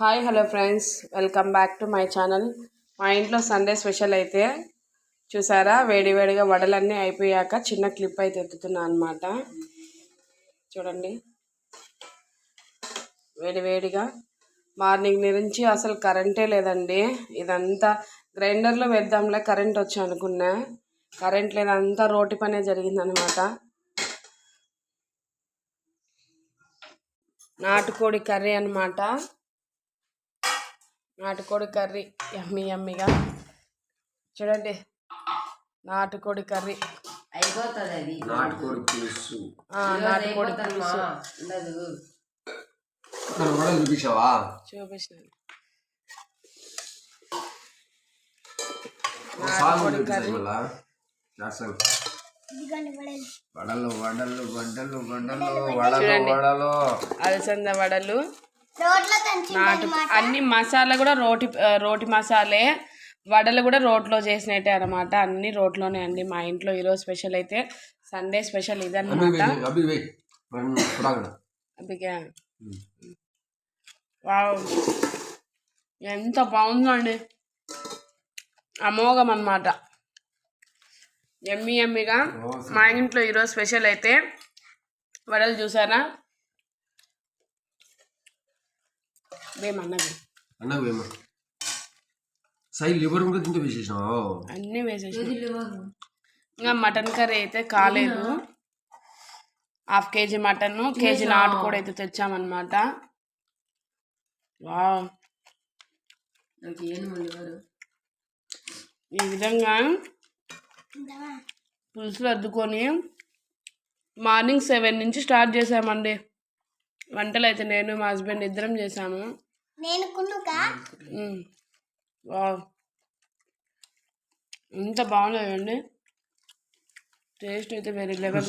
Hi hello friends welcome back to my channel మా ఇంట్లో Sunday special అయితే చూసారా? వేడివేడిగా వడలన్నీ అయిపోయాక చిన్న క్లిప్ అయితే ఎత్తుతున్నా అనమాట చూడండి. వేడివేడిగా మార్నింగ్ నుంచి అసలు కరెంటే లేదండి. ఇదంతా గ్రైండర్లో వేద్దాంలే కరెంట్ వచ్చి అనుకున్నా. కరెంట్ లేదంతా రోటి పనే జరిగిందనమాట నాటుకోడి కర్రీ అన్నమాట. నాటుకోడి కర్రీ యమ్మీ యమ్మీగా. చూడండి నాటుకోడి కర్రీ. అయిపోతుంది అది నాటుకోడి పులుసు. నాటుకోడి. పులుసు. చూపించావా? మళ్ళా. చేస్తాను వడలు వడలు. వడలు వడలు వడలు వడలు అలసంద వడలు. నాటు అన్ని మసాలా కూడా రోటి రోటి మసాలే. వడలు కూడా రోట్లో చేసినట్టే అనమాట అన్ని రోట్లోనే అండి. మా ఇంట్లో ఈరోజు స్పెషల్ అయితే సండే స్పెషల్ అబ్బి ఇదన్నమాట ఎంత బాగుందండి అమోఘం అన్నమాట. ఎమ్మి ఎమ్మిగా. మా ఇంట్లో ఈరోజు స్పెషల్ అయితే వడలు చూసారా? వేమన్నది అన్న వేమ సై లివర్ కూడా తింటే వేసేసినావు? అన్నీ వేసేసి ఇంకా మటన్ కర్రీ అయితే కాలేదు. హాఫ్ కేజీ మటన్ కేజీ నాటుకోడి అయితే తెచ్చామన్నమాట. ఎవరు ఈ విధంగా పులుసులు అద్దుకొని మార్నింగ్ సెవెన్ నుంచి స్టార్ట్ చేసామండి వంటలు అయితే నేను మా హస్బెండ్ ఇద్దరం చేసాము నేను కున్నుకా? ఎంత బాగుందండి టేస్ట్ అయితే వేరే లెవెల్.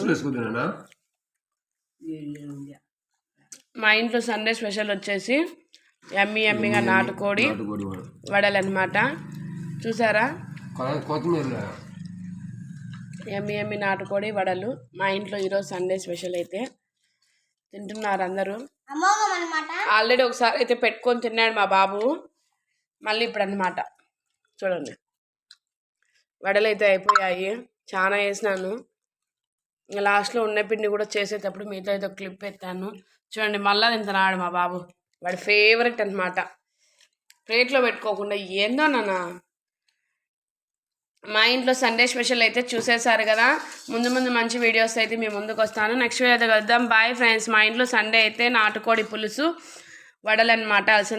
మా ఇంట్లో సండే స్పెషల్ వచ్చేసి ఎమ్మి ఎమ్మిగా నాటుకోడి నాటుకోడి వడ. వడలు అనమాట చూసారా ఎమ్మి ఎమ్మి నాటుకోడి వడలు మా ఇంట్లో ఈరోజు సండే స్పెషల్ అయితే. తింటున్నారు అందరూ. ఆల్రెడీ ఒకసారి అయితే పెట్టుకొని తిన్నాడు మా బాబు. మళ్ళీ ఇప్పుడు అన్నమాట చూడండి. వడలు అయితే అయిపోయాయి. చాలా వేసినాను. లాస్ట్లో ఉన్న పిండి కూడా చేసేటప్పుడు మీతో అయితే క్లిప్ పెట్టాను. చూడండి మళ్ళా తింటున్నాడు మా బాబు. వాడి ఫేవరెట్ అనమాట ప్లేట్లో పెట్టుకోకుండా ఏందో నాన్న. మా ఇంట్లో సండే స్పెషల్ అయితే చూసేసారు కదా. ముందు ముందు మంచి వీడియోస్ అయితే మీ ముందుకు వస్తాను. నెక్స్ట్ వీడియో కలుద్దాం. బాయ్ ఫ్రెండ్స్ మా ఇంట్లో సండే అయితే నాటుకోడి పులుసు వడలన్నమాట. అసలు